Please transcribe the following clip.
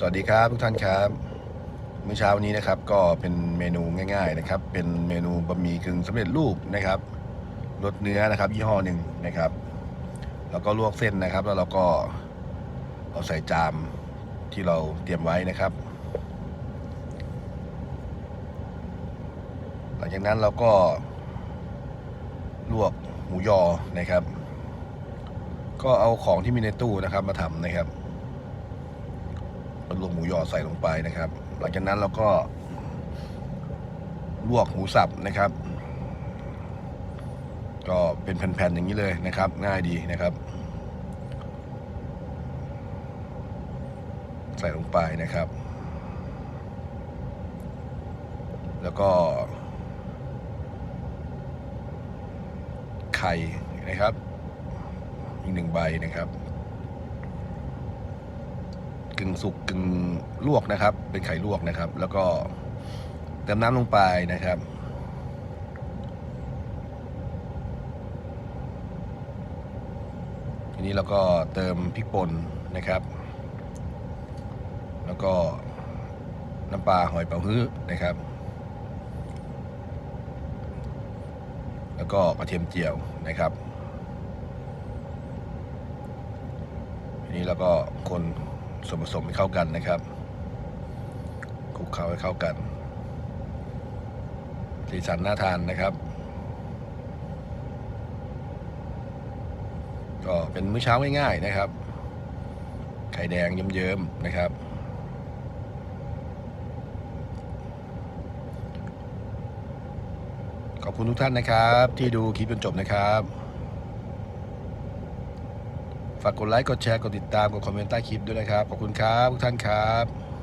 สวัสดีครับทุกท่านครับเมื่อเช้านี้นะครับก็เป็นเมนูง่าย ๆนะครับ เป็นเมนูบะหมี่กึ่งสำเร็จรูปนะครับรสเนื้อนะครับ ยี่ห้อหนึ่งนะครับ แล้วก็ลวกเส้นนะครับ แล้วเราก็เอาใส่จามที่เราเตรียมไว้นะครับ หลังจากนั้นเราก็ลวกหมูยอนะครับ ก็เอาของที่มีในตู้นะครับมาทำนะครับ ลวกหมูยอใส่ลงไปนะครับ หลังจากนั้นเราก็ลวกหมูสับนะครับ ก็เป็นแผ่นๆอย่างนี้เลยนะครับ ง่ายดีนะครับ ใส่ลงไปนะครับ แล้วก็ ไข่นะครับ อีกหนึ่งใบนะครับ กึ่งสุกกึ่งลวกนะครับ เป็นไข่ลวกนะครับ แล้วก็เติมน้ำลงไปนะครับ ทีนี้เราก็เติมพริกป่นนะครับ แล้วก็น้ำปลาหอยเป๋าฮื้อนะครับ แล้วก็กระเทียมเจียวนะครับทีนี้เราก็คน ส่วนผสมให้เข้ากันนะครับคลุกเคล้าให้เข้ากัน สีสันน่าทานนะครับ ก็เป็นมื้อเช้าง่ายๆนะครับ ไข่แดงเยิ้มๆนะครับขอบคุณทุกท่านนะครับ ที่ดูคลิปจนจบนะครับ ฝากกดไลค์ กดแชร์ กดติดตาม กดคอมเมนต์ใต้คลิปด้วยนะครับ ขอบคุณครับ ทุกท่านครับ